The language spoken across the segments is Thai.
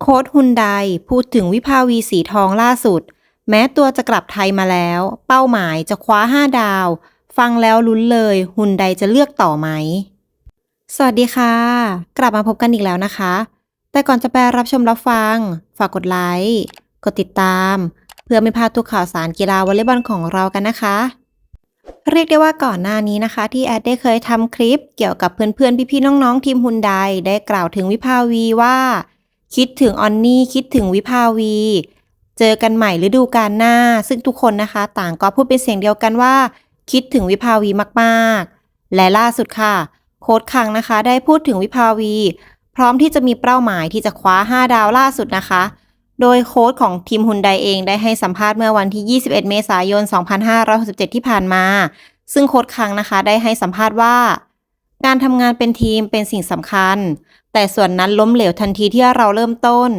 โค้ดฮุนไดพูดถึงวิภาวีสีทองล่าสุด แม้ตัวจะกลับไทยมาแล้ว เป้าหมายจะคว้า 5 ดาว ฟังแล้วลุ้นเลยฮุนไดจะเลือกต่อไหม สวัสดีค่ะ กลับมาพบกันอีกแล้วนะคะ แต่ก่อนจะไปรับชมรับฟัง ฝากกดไลค์กดติดตาม เพื่อไม่พลาดทุกข่าวสารกีฬาวอลเลย์บอลของเรากันนะคะ เรียกได้ว่าก่อนหน้านี้นะคะ ที่แอดได้เคยทำคลิปเกี่ยวกับเพื่อนๆพี่ๆน้องๆทีมฮุนไดได้กล่าวถึงวิภาวีว่า คิดถึงออนนี่คิดถึงวิภาวี เจอกันใหม่ฤดูกาลหน้า ซึ่งทุกคนนะคะ ต่างก็พูดเป็นเสียงเดียวกันว่า คิดถึงวิภาวีมากๆ และล่าสุดค่ะ โค้ดคังนะคะ ได้พูดถึงวิภาวี พร้อมที่จะมีเป้าหมายที่จะคว้า 5 ดาวล่าสุดนะคะ โดยโค้ชของทีมฮุนไดเองได้ให้สัมภาษณ์เมื่อวันที่ 21 เมษายน 2567 ที่ผ่านมา ซึ่งโค้ชคังนะคะ ได้ให้สัมภาษณ์ว่าการทำงานเป็นทีมเป็นสิ่งสำคัญ แต่ส่วนนั้นล้มเหลวทันทีที่เราเริ่มต้น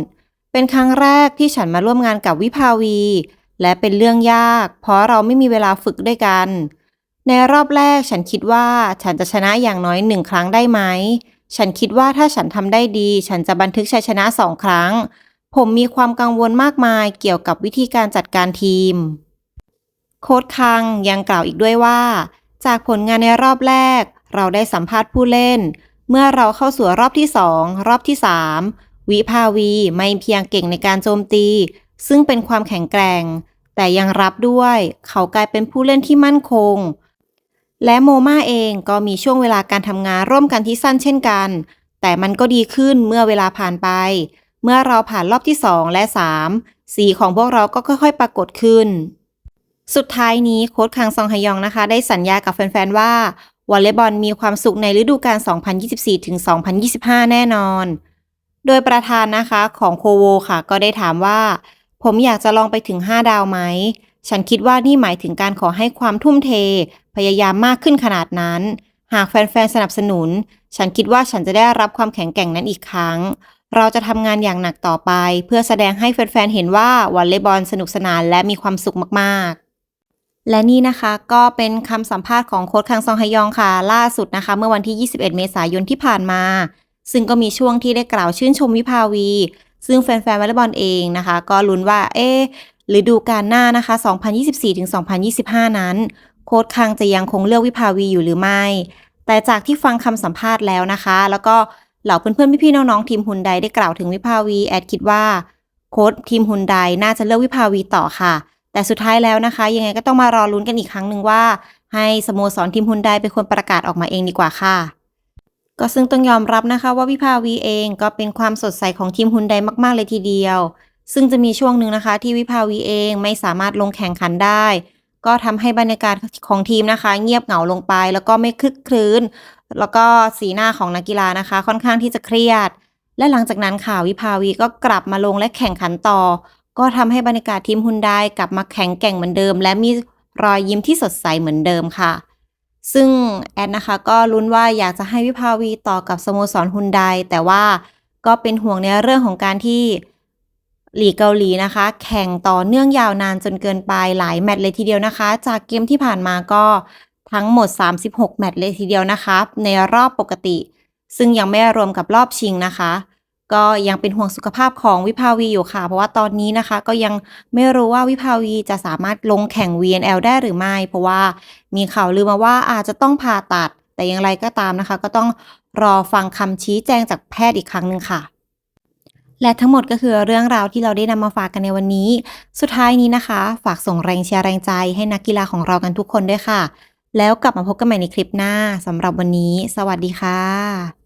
เป็นครั้งแรกที่ฉันมาร่วมงานกับวิภาวี และเป็นเรื่องยาก เพราะเราไม่มีเวลาฝึกด้วยกัน ในรอบแรกฉันคิดว่าฉันจะชนะอย่างน้อยหนึ่งครั้งได้ไหม ฉันคิดว่าถ้าฉันทำได้ดี ฉันจะบันทึกชัยชนะสองครั้ง ผมมีความกังวลมากมายเกี่ยวกับวิธีการจัดการทีม โค้ดคังยังกล่าวอีกด้วยว่า จากผลงานในรอบแรก เราได้สัมภาษณ์ผู้เล่น เมื่อเราเข้าสู่รอบที่ 2 รอบที่ 3 วิภาวีไม่เพียงเก่งในการโจมตี ซึ่งเป็นความแข็งแกร่ง แต่ยังรับด้วย เขากลายเป็นผู้เล่นที่มั่นคง และโมมาเองก็มีช่วงเวลาการทำงานร่วมกันที่สั้นเช่นกัน แต่มันก็ดีขึ้นเมื่อเวลาผ่านไป เมื่อเราผ่านรอบที่ 2 และ 3 สีของพวกเราก็ค่อย ๆ ปรากฏขึ้น สุดท้ายนี้โค้ชคังซองฮยองนะคะ ได้สัญญากับแฟนๆว่า วอลเลย์บอลมีความสุขในฤดูกาล 2024-2025 แน่นอน โดยประธานนะคะของโคโวค่ะ ก็ได้ถามว่า ผมอยากจะลองไปถึง 5 ดาวไหม ฉันคิดว่านี่หมายถึงการขอให้ความทุ่มเท พยายามมากขึ้นขนาดนั้น หากแฟนๆ สนับสนุน ฉันคิดว่าฉันจะได้รับความแข็งแกร่งนั้นอีกครั้ง เราจะทำงานอย่างหนักต่อไป เพื่อแสดงให้แฟนๆ เห็นว่าวอลเลย์บอลสนุกสนานและมีความสุขมากๆ และนี่นะคะก็เป็นคำสัมภาษณ์ของโค้ชคังซองฮยองค่ะ ล่าสุดนะคะ เมื่อวันที่ 21 เมษายนที่ผ่านมา ซึ่งก็มีช่วงที่ได้กล่าวชื่นชมวิภาวี ซึ่งแฟนๆวอลเลย์บอลเองนะคะ ก็ลุ้นว่า เอ๊ะฤดูกาลหน้านะคะ 2024-2025 นั้น โค้ชคังจะยังคงเลือกวิภาวีอยู่หรือไม่ แต่จากที่ฟังคำสัมภาษณ์แล้วนะคะ แล้วก็เหล่าเพื่อนๆพี่ๆน้องๆทีมฮุนไดได้กล่าวถึงวิภาวีแอดคิดว่าโค้ชทีมฮุนไดน่าจะเลือกวิภาวีต่อค่ะ แต่สุดท้ายแล้วนะคะ ยังไงก็ต้องมารอลุ้นกันอีกครั้งหนึ่งว่า ให้สโมสรทีมฮุนไดเป็นคนประกาศออกมาเองดีกว่าค่ะ ก็ซึ่งต้องยอมรับนะคะว่าวิภาวีเองก็เป็นความสดใสของทีมฮุนไดมากๆเลยทีเดียว ซึ่งจะมีช่วงหนึ่งนะคะ ที่วิภาวีเองไม่สามารถลงแข่งขันได้ ก็ทำให้บรรยากาศของทีมนะคะ เงียบเหงาลงไป แล้วก็ไม่คลึกคลื้น แล้วก็สีหน้าของนักกีฬานะคะ ค่อนข้างที่จะเครียดและหลังจากนั้นค่ะวิภาวีก็กลับมาลงและแข่งขันต่อ ก็ทำให้บรรยากาศทีมฮุนไดกลับมาแข็งแกร่งเหมือนเดิม และมีรอยยิ้มที่สดใสเหมือนเดิมค่ะ ซึ่งแอดนะคะก็ลุ้นว่าอยากจะให้วิภาวีต่อกับสโมสรฮุนไดแต่ว่าก็เป็นห่วงในเรื่องของการที่หลีกเกาหลีนะคะ แข่งต่อเนื่องยาวนานจนเกินไปหลายแมตช์เลยทีเดียวนะคะ จากเกมที่ผ่านมาก็ทั้งหมด 36 แมตช์เลยทีเดียวนะคะ ในรอบปกติ ซึ่งยังไม่รวมกับรอบชิงนะคะ ก็ยังเป็นห่วงสุขภาพของวิภาวีอยู่ค่ะ เพราะว่าตอนนี้นะคะ ก็ยังไม่รู้ว่าวิภาวีจะสามารถลงแข่ง VNL ได้หรือไม่ เพราะว่ามีข่าวลือมาว่าอาจจะต้องผ่าตัด แต่อย่างไรก็ตามนะคะ ก็ต้องรอฟังคำชี้แจงจากแพทย์อีกครั้งหนึ่งค่ะ และทั้งหมดก็คือเรื่องราวที่เราได้นำมาฝากกันในวันนี้ สุดท้ายนี้นะคะ ฝากส่งแรงเชียร์แรงใจให้นักกีฬาของเรากันทุกคนด้วยค่ะ แล้วกลับมาพบกันใหม่ในคลิปหน้าสำหรับวันนี้ สวัสดีค่ะ